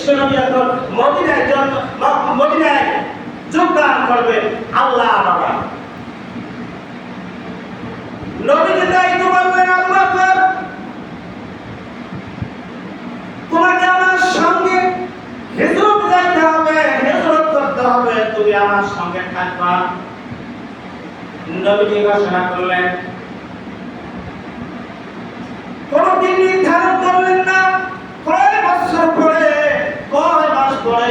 বিশ্বনবী এখন মদিনায় জন্ম মদিনায় যোগদান করবে আল্লাহ বাবা। নবীজি দায়িত্ব বললেন আল্লাহ তোমাকে আমার সঙ্গে হিজরত যাইতে হবে, হিজরত করতে হবে। তুমি আমার সঙ্গে থাকবা। নবীজি ঘোষণা করলেন কোনদিন নির্ধারণ করলেন না কয় বছর পরে কয় মাস পরে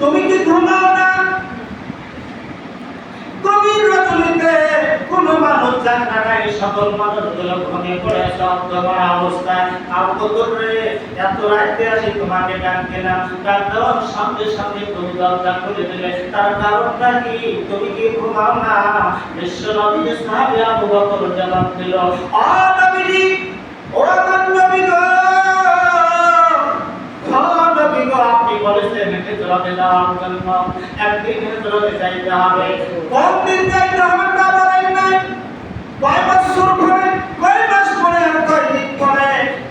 তুমি কি ঘুমাও না? গভীর রজনীতে কোন মানুষ জানা নাই সকল মানুষগুলো ঘুমিয়ে পড়ে শব্দ করা অবস্থায়। আবু বকর রে এত রাতে আসি, তোমাকে ডাকতে না। ডাক দেওয়ার সঙ্গে সঙ্গে তুমি দরজা খুলে দিলে। তার কারণটা কি? তুমি কি ঘুমাও না? বিশ্ব নবী সাহাবী আবু বকর জবাব দিল নবীজি ও নবী গো নবী গো, আপনি যাওয়ার জন্য একদিন হিজরতে যাইতে হবে। কোন দিন যাইতে হবে তা বলেন নাই? কয় বছর পরে কয় মাস পরে আর কয় দিন পরে?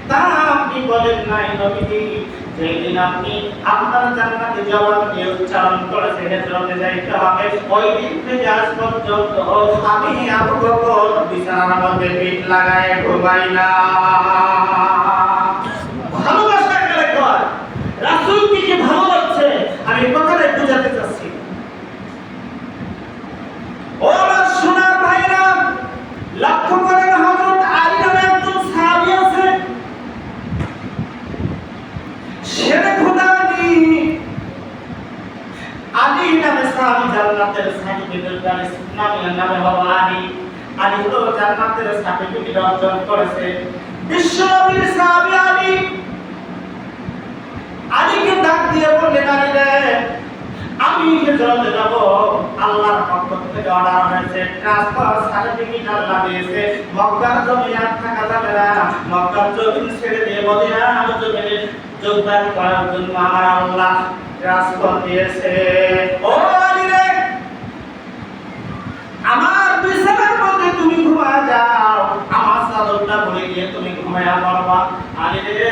তা আপনি বলেন নাই নবীজি। যেদিন আপনি আপনার জান্নাতে যাওয়ার যে উচ্চারণ করেছে হিজরতে যাইতে হবে ওই দিন থেকে আজ পর্যন্ত আমি আবু বকর বিছানার মধ্যে পিঠ লাগায় ঘুমাই না ভালোবাসা গেলে কর রাসূলকে কি ভালো লাগছে আমি কথাটা বোঝাতে চাচ্ছি ও আমার সোনার ভাইরা লক্ষ্য করেন হযরত আলী নামে একজন সাহাবী আছে। শেরে খোদা আলী নামে সাহাবী জান্নাতের আলীকে ডাক দিয়ে বললেন আলী রে আমি হিজরতে যাব, আল্লাহর পক্ষ থেকে অর্ডার হয়েছে। ট্রান্সফার সার্টিফিকেট দিয়েছে। মক্কার জমি আর থাকা যাবে না। মক্কার জমিন ছেড়ে দিয়ে মদিনার জমিনে যোগদান করার জন্য আমার আল্লাহ ট্রান্সফার দিয়েছে। ও আমার বিছানার মধ্যে তুমি ঘুমা যাও। আমার চাদরটা পরে গিয়ে তুমি ঘুমায়া পড়বা। আলী রে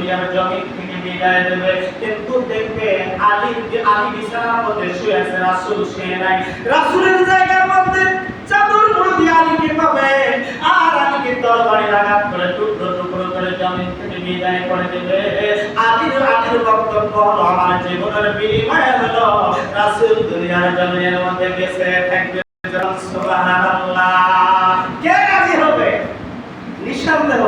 দুনিয়ার জমিন থেকে বিদায় দেবে কিন্তু দেখবে আলী আলী বিছানার মধ্যে শুয়ে আছে, রাসূল শুয়ে নাই। রাসূলের জায়গার মধ্যে চাদর মুড়ি দিয়ে আলীকে পাবে আর আলীকে তরবারি আঘাত করে, টুকরো টুকরো করে জমিন থেকে বিদায় করে দেবে আলীর আলীর বক্তব্য হলো, আমার জীবনের বিনিময় হলো, রাসূল দুনিয়ার জমিনের মধ্যে গেছে, থাকবে সুবহানাল্লাহ কে রাজি হবে নিঃসন্দেহ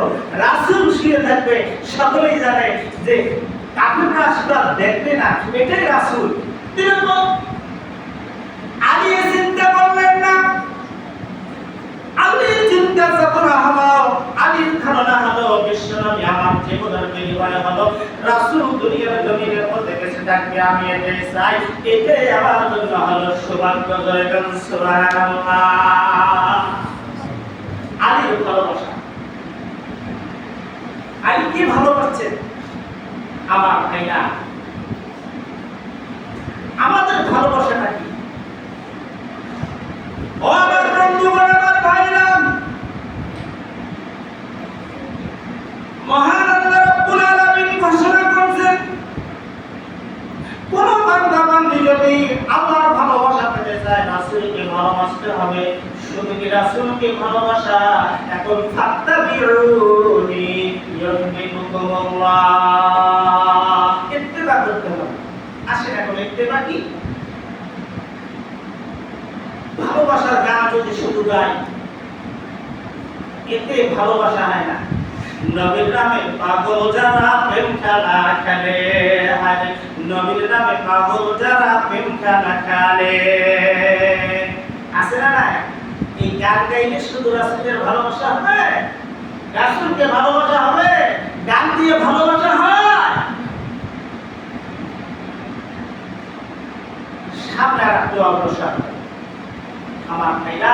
রাসূল সে ঘিরে থাকবে, সকলেই জানে যে কাফিররা সেটা দেখবে না, এটাই রাসূল। এ চিন্তা করলেন না। আলীর চিন্তা যখন হলো আলীর ধারণা হলো আমার জীবনের বিনিময় হলো, রাসূল দুনিয়ার জমিনের মধ্যে গেছে আমি এটাই চাই, এটাই আমার জন্য হলো সৌভাগ্য জয়গান সুবহানাল্লাহ আলীর ভালোবাসা আলী কি ভালোবাসছেন আমার ভাইরা আমাদের ভালোবাসাটা কি? ও আমার আল্লাহর ভালোবাসা হবে। ভালোবাসা? এখন ইউহিব্বুকুমুল্লাহ ইত্তেবা করতে হবে আসেন এখন ইত্তেবা কি? ভালোবাসার গান যদি শুধু গাই, এতে ভালোবাসা হয় না। নবীর নামে পাগল যারা প্রেম খেলা খেলে নবীর নামে পাগল যারা প্রেম খেলা খেলে। আছে না এই গান গাইলে শুধু রাসূলের ভালোবাসা হবে? রাসূলকে ভালোবাসা হবে? গান দিয়ে ভালোবাসা হয়? সামনে রাখতে অগ্রসর আমার ভাইরা